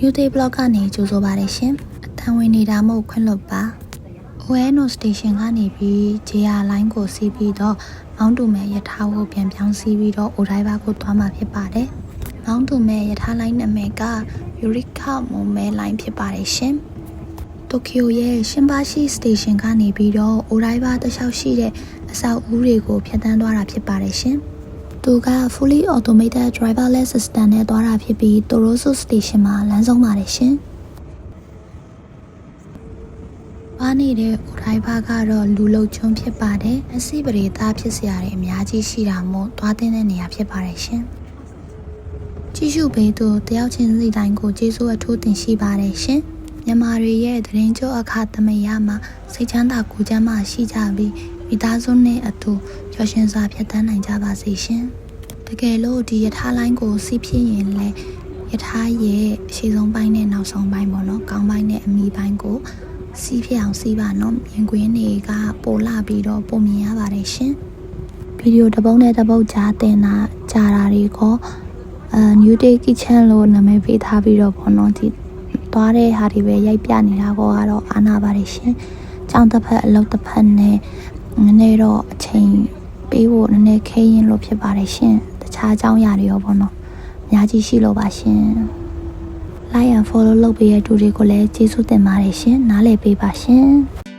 New Day Blog ကနေကြိုဆိုပါရရှင်အတန်ဝင်နေတာမို့ခွင့်လွတ်ပါ ONO Station ကနေပြီး JR Line ကိုစီးပြီးတော့မောင်းတူမဲ့ရထားကိုပြန်ပြောင်းစီးပြီးတော့ Odaiba ကိုသွားမှာဖြစ်ပါတယ်မောင်းတူမဲ့ရထားလိုင်းနာမည်က Eureka Momme Line ဖြစ်ပါတယ်ရှင်တိုကျိုရဲ့ရှင်ဘာရှိ station ကနေပြီးတော့ Odaiba တခြားရှိတဲ့အဆောက်အဦတွေကိုဖျက်ဆီးသွားတာဖြစ်ပါတယ်ရှင်။ သူက fully automated driverless system နဲ့သွားတာဖြစ်ပြီး Torosu station မှာလမ်းဆုံးပါတယ်ရှင်။ဘာနေတဲ့ Odaiba ကတော့လူလုံချုံဖြစ်ပါတယ်။အစီပရိသဖြစ်စရာတွေအများကြီးရှိတာမို့သွားတဲ့နေရာဖြစ်ပါတယ်ရှင်။ကြည့်ရှုပေးသူတယောက်ချင်းစီတိုင်းကိုကျေးဇူးအထူးတင်ရှိပါတယ်ရှင်။မြန်မာတွေရဲ့သတင်းကြိုအခသမယမှာစိတ်ချမ်းသာကိုယ်ချမ်းသာရှိကြပြီး မိသားစုနဲ့အတူပျော်ရွှင်စွာဖြတ်သန်းနိုင်ကြပါစေရှင်။တကယ်လို့ဒီယထာလိုင်းကိုစီးဖြစ်ရင်လည်းယထာရဲ့အရှိဆုံးပိုင်းနဲ့နောက်ဆုံးပိုင်းပေါ့နော်။ကောင်းပိုင်းနဲ့အမီပိုင်းကိုစီးဖြစ်အောင်စီးပါနော်။မြင်ကွင်းတွေကပိုလာပြီးတော့ပုံမြင်ရပါတယ်ရှင်။ဗီဒီယိုတစ်ပုတ်နဲ့တစ်ပုတ်ကြားတင်တာကြားတာတွေကိုအဲ New Day Kitchen လို့နာမည်ပေးထားပြီးတော့ပေါ့နော်ဒီသွားတဲ့ဟာတွေပဲရိုက်ပြနေတာကောကတော့အာနာပါတယ်ရှင်။ကြောင်တစ်ဖက်အလုပ်တစ်ဖက်နဲ့ နည်းနည်းတော့အချိန်ပေးဖို့နည်းနည်းခဲရင်လို့ဖြစ်ပါတယ်ရှင်။တခြားအကြောင်းအရာတွေရောပေါ့နော်။အများကြီးရှိလို့ပါရှင်။ like and follow လုပ်ပေးရတဲ့သူတွေကိုလည်းကျေးဇူးတင်ပါတယ်ရှင်။နားလည်ပေးပါရှင်။